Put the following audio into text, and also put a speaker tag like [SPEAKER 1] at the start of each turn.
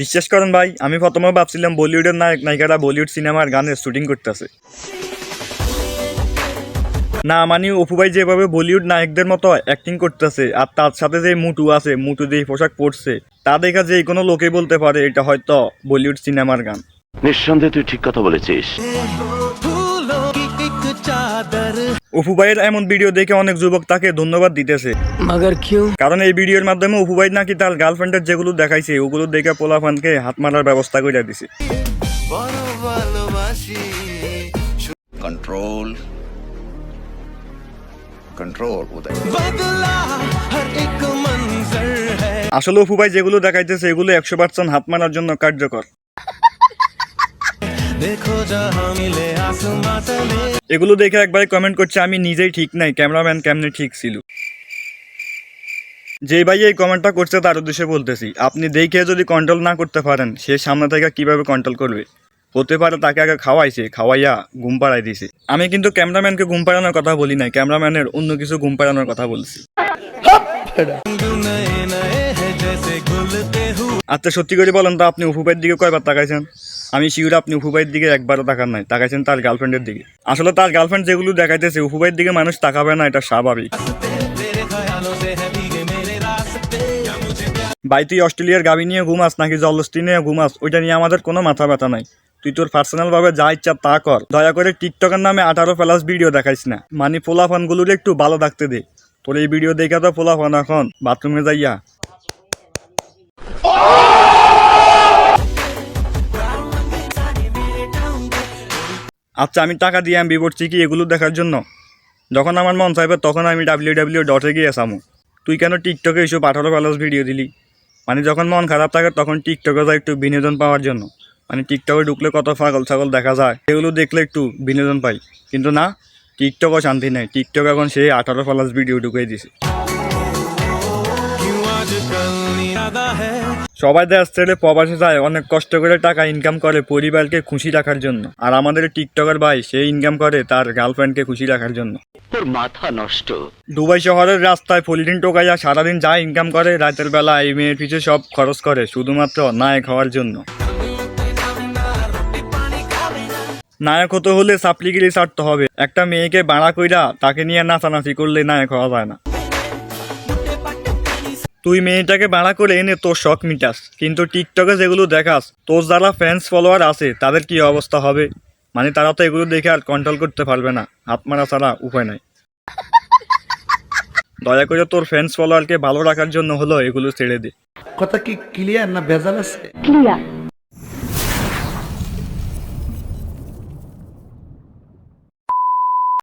[SPEAKER 1] বিশ্বাস করেন ভাই আমি প্রথমে ভাবছিলাম বলিউডের নায়ক, নায়িকারা বলিউড সিনেমার গানের শুটিং করতেছে। না মানে অপু ভাই যেভাবে বলিউড নায়কদের মতো অ্যাক্টিং করতেছে, আর তার সাথে যে মুটু আছে, মুটু দিয়ে পোশাক পরছে, তা দেখা যে কোনো লোকে বলতে পারে এটা হয়তো বলিউড সিনেমার গান।
[SPEAKER 2] নিঃসন্দেহে তুই ঠিক কথা বলেছিস।
[SPEAKER 1] এমন ভিডিও দেখে অনেক যুবক তাকে ধন্যবাদ দিতেছে। কারণ এই ভিডিওর মাধ্যমে নাকি তার গার্লফ্রেন্ডের যেগুলো দেখাইছে ওগুলো দেখে পোলাফানকে হাত মারার ব্যবস্থা করে দিছে।
[SPEAKER 3] কন্ট্রোল
[SPEAKER 1] আসলে অপু যেগুলো দেখাইতেছে এগুলো একশো পার্সেন্ট হাত মারার জন্য কার্যকর। এগুলো দেখে একবার কমেন্ট করছে আমি নিজেই ঠিক নাই ক্যামেরাম্যান কেমনে ঠিক ছিল? যে ভাই এই কমেন্টটা করছে তার উদ্দেশ্যে বলতেছি আপনি দেখে যদি কন্ট্রোল না করতে পারেন সে সামনে থেকে কীভাবে কন্ট্রোল করবে? হতে পারে তাকে আগে খাওয়াইছে খাওয়াইয়া ঘুম পাড়াই দিছে। আমি কিন্তু ক্যামেরাম্যানকে ঘুম পাড়ানোর কথা বলি নাই ক্যামেরাম্যানের অন্য কিছু ঘুম পাড়ানোর কথা বলছি।
[SPEAKER 3] হ্যাঁ, হ্যাঁ।
[SPEAKER 1] আচ্ছা সত্যি করে বলেন তো আপনি উফুপের দিকে কয়বার তাকাইছেন? আমি শিওর আপনি উফুবাইয়ের দিকে একবারও তাকান নাই, তাকাইছেন তার গার্লফ্রেন্ডের দিকে। আসলে তার গার্লফ্রেন্ড যেগুলো দেখাইতেছে উফুবাইয়ের দিকে মানুষ তাকাবে না, এটা স্বাভাবিক। ভাই, তুই অস্ট্রেলিয়ার গাবি নিয়ে ঘুমাস নাকি জলস্টি নিয়ে ঘুমাস? ওইটা নিয়ে আমাদের কোনো মাথা ব্যথা নাই। তুই তোর পার্সোনালভাবে যা ইচ্ছা তা কর। দয়া করে টিকটকের নামে আঠারো প্লাস ভিডিও দেখাইস না। মানে ফোলাফানগুলোর একটু ভালো থাকতে দে। তোর এই ভিডিও দেখে তো পোলাফান এখন। বাথরুমে যাইয়া আচ্ছা আমি টাকা দিয়ে আমি বিবরছি কি এগুলো দেখার জন্য? যখন আমার মন চাইবে, তখন আমি ডাব্লিউ ডাব্লিউ ডটে গিয়ে সামু তুই কেন টিকটকে এসব আঠারো প্লাস ভিডিও দিলি? মানে যখন মন খারাপ থাকে, তখন টিকটকে যায় একটু বিনোদন পাওয়ার জন্য। মানে টিকটকে ঢুকলে কত পাগল ছাগল দেখা যায়। সেগুলো দেখলে একটু বিনোদন পাই। কিন্তু না টিকটকও শান্তি নেই। টিকটক এখন সেই আঠারো প্লাস ভিডিও ঢুকিয়ে দিছে। সবাই দেশ ছেড়ে প্রবাসে যায় অনেক কষ্ট করে টাকা ইনকাম করে পরিবারকে খুশি রাখার জন্য। আর আমাদের টিকটকার ভাই সে ইনকাম করে তার গার্লফ্রেন্ডকে খুশি রাখার জন্য।
[SPEAKER 2] তোর মাথা নষ্ট।
[SPEAKER 1] দুবাই শহরের রাস্তায় পলিথিন টোকাইয়া সারাদিন যা ইনকাম করে রাতের বেলা এই মেয়ের পিছে সব খরচ করে শুধুমাত্র নায়ক হওয়ার জন্য। নায়ক হতে হলে সাপ্লিগিরি ছাড়তে হবে। একটা মেয়েকে বাড়া কইরা তাকে নিয়ে নাচানাচি করলে নায়ক হওয়া যায় না। তুই মেয়েটাকে বাড়া করে এনে তোর শখ মিটাস কিন্তু টিকটকে যেগুলো দেখাস তোর যারা ফ্যান্স ফলোয়ার আছে তাদের কি অবস্থা হবে? মানে তারা তো এগুলো দেখে আর কন্ট্রোল করতে পারবে না। হাত মারা ছাড়া উপায় নাই। দয়া করে তোর ফ্যান্স ফলোয়ারকে ভালো রাখার জন্য হলো এগুলো ছেড়ে দে।
[SPEAKER 4] কথা কি ক্লিয়ার না ভেজাল আছে?
[SPEAKER 5] ক্লিয়ার